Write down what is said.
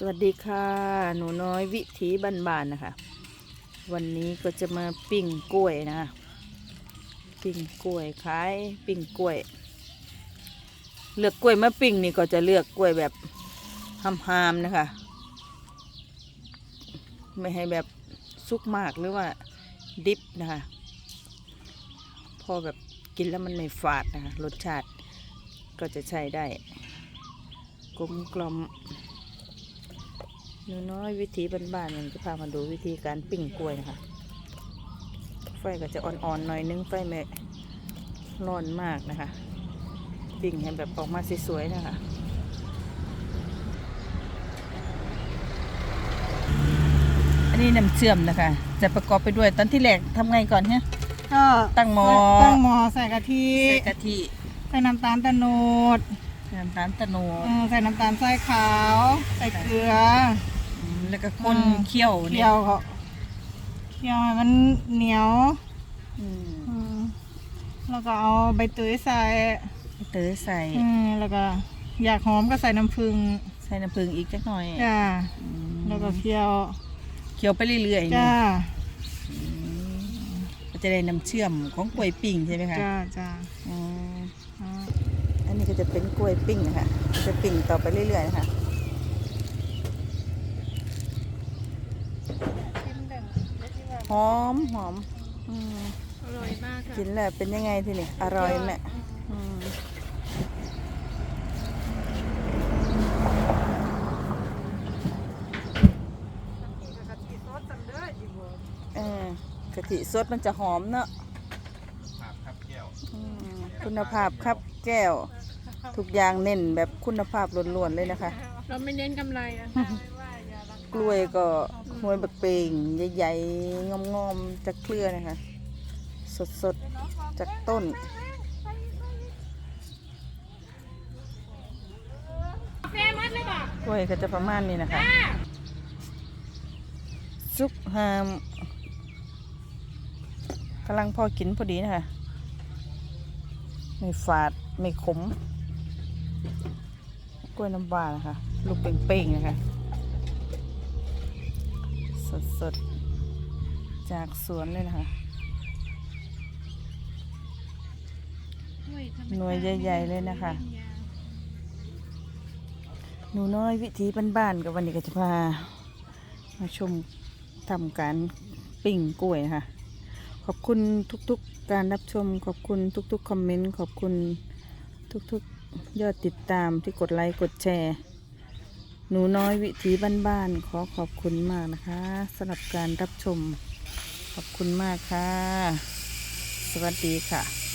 สวัสดีค่ะ หนูน้อยวิถีบ้านๆนะคะ วันนี้ก็จะมาปิ้งกล้วยนะ ปิ้งกล้วยขายปิ้งกล้วย เลือกกล้วยมาปิ้งนี่ก็จะเลือกกล้วยแบบหามๆนะคะ ไม่ให้แบบสุกมากหรือว่าดิบนะคะ พอแบบกินแล้วมันไม่ฝาดนะคะ รสชาติก็จะใช้ได้กลมกลอม หนูน้อยวิธีบ้านๆมันจะพามาดูวิธีการปิ้งกล้วยนะคะ ไฟก็จะอ่อนๆหน่อยนึงไฟไม่ร้อนมากนะคะ ปิ้งให้แบบออกมาสวยๆนะคะอันนี้น้ำเชื่อมนะคะ จะประกอบไปด้วยตอนที่แรกทำไงก่อนเนี่ยก็ตั้งหม้อตั้งหม้อใส่กะทิใส่กะทิใส่น้ำตาลตะโนดน้ำตาลตะโนดเออใส่น้ำตาลทรายขาว ใส่เกลืออืม แล้วก็คนอืม เคี่ยวเคี่เนี่ยยวเขาเคี่ยวให้มันเหนียวอืมอืมแล้วก็เอาใบเตยใส่เตยใส่อืมแล้วก็อยากหอมก็ใส่น้ำผึ้งใส่น้ำผึ้งอีกจักหน่อยจ้าอืมแล้วก็เคี่ยวเคี่ยวไปเรื่อยๆนี่จ้าก็จะได้น้ำเชื่อมของกล้วยปิ้งใช่ไหมคะจ้าจ้าอืมอ่าอันนี้ก็จะเป็นกล้วยปิ้งนะคะจะปิ้งต่อไปเรื่อยๆนะคะ หอมหอมอืมอร่อยมากค่ะกินแล้วเป็นยังไงทีนี่อร่อยไหมอืมเออกะทิสดมันจะหอมเนอะอืมคุณภาพครับแก้ว ทุกอย่างเน้นแบบคุณภาพล้วนๆเลยนะคะ เราไม่เน้นกำไรอะ กล้วยก็หวยบักเป่งใหญ่ๆงอมๆจากเครือนะคะ สดๆ จากต้น กล้วยก็จะประมาณนี้นะคะ ซุปฮามกำลังพอกินพอดีนะคะ ไม่ฝาด ไม่ขม กล้วยน้ำว้านะคะ ลูกเป่งๆนะคะ สดๆ จากสวนเลยนะคะ หน่วยใหญ่ๆเลยนะคะ หนูน้อยวิถีบ้านๆกับวันนี้ก็จะพา มาชมทำการปิ้งกล้วยนะคะ ขอบคุณทุกๆการรับชม ขอบคุณทุกๆคอมเมนต์ ขอบคุณทุกๆยอดติดตามที่กดไลค์ กดแชร์ หนูน้อยวิถีบ้านๆขอขอบคุณมากนะคะสำหรับการรับชม ขอบคุณมากค่ะ สวัสดีค่ะ